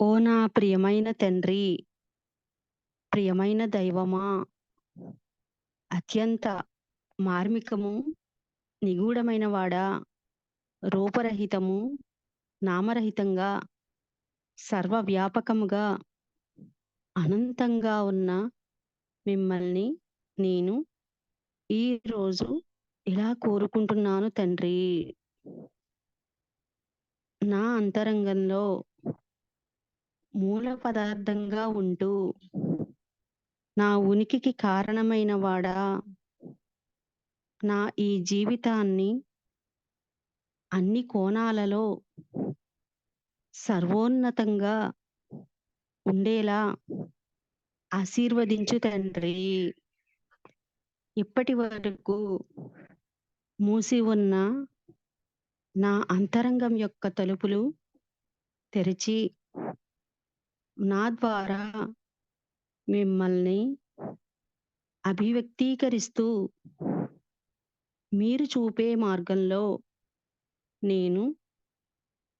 ఓ నా ప్రియమైన తండ్రి ప్రియమైన దైవమా అత్యంత మార్మికము నిగూఢమైన వాడా రూపరహితము నామరహితంగా సర్వవ్యాపకముగా అనంతంగా ఉన్న మిమ్మల్ని నేను ఈరోజు ఇలా కోరుకుంటున్నాను తండ్రి. నా అంతరంగంలో మూల పదార్థంగా ఉంటూ నా ఉనికికి కారణమైన వాడా? నా ఈ జీవితాన్ని అన్ని కోణాలలో సర్వోన్నతంగా ఉండేలా ఆశీర్వదించు తండ్రి. ఇప్పటి వరకు మూసి ఉన్న నా అంతరంగం యొక్క తలుపులు తెరిచి నా ద్వారా మిమ్మల్ని అభివ్యక్తీకరిస్తూ మీరు చూపే మార్గంలో నేను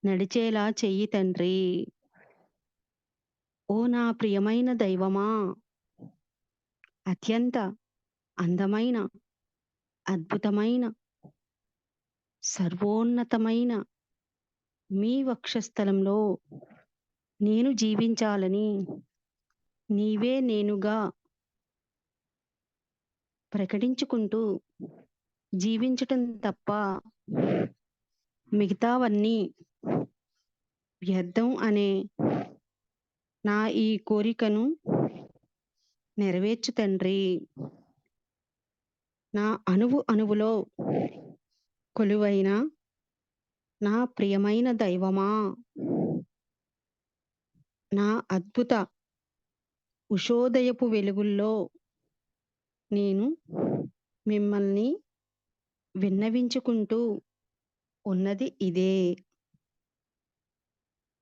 నడిచేలా చెయ్యి తండ్రి. ఓ నా ప్రియమైన దైవమా అత్యంత అందమైన అద్భుతమైన సర్వోన్నతమైన మీ వక్షస్థలంలో నేను జీవించాలని నీవే నేనుగా ప్రకటించుకుంటూ జీవించటం తప్ప మిగతావన్నీ వ్యర్థం అనే నా ఈ కోరికను నెరవేర్చు తండ్రి. నా అణువు అణువులో కొలువైన నా ప్రియమైన దైవమా? నా అద్భుత ఉషోదయపు వెలుగుల్లో నేను మిమ్మల్ని విన్నవించుకుంటూ ఉన్నది ఇదే.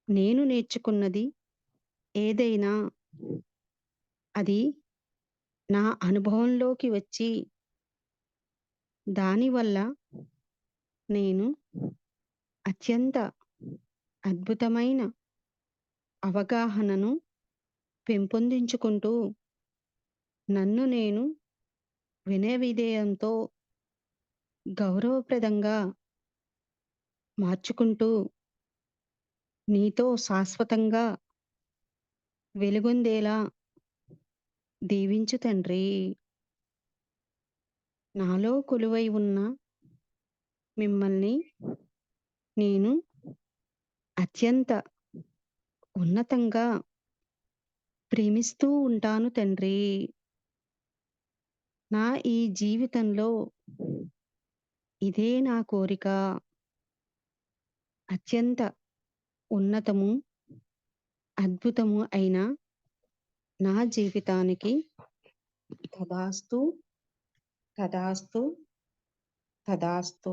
నేను నేర్చుకున్నది ఏదైనా అది నా అనుభవంలోకి వచ్చి దానివల్ల నేను అత్యంత అద్భుతమైన అవగాహనను పెంపొందించుకుంటూ నన్ను నేను వినయ విధేయంతో గౌరవప్రదంగా మార్చుకుంటూ నీతో శాశ్వతంగా వెలుగొందేలా దీవించు తండ్రి. నాలో కొలువై ఉన్న మిమ్మల్ని నేను అత్యంత ఉన్నతంగా ప్రేమిస్తూ ఉంటాను తండ్రి. నా ఈ జీవితంలో ఇదే నా కోరిక. అత్యంత ఉన్నతము అద్భుతము అయిన నా జీవితానికి తదాస్తు తదాస్తు తదాస్తు.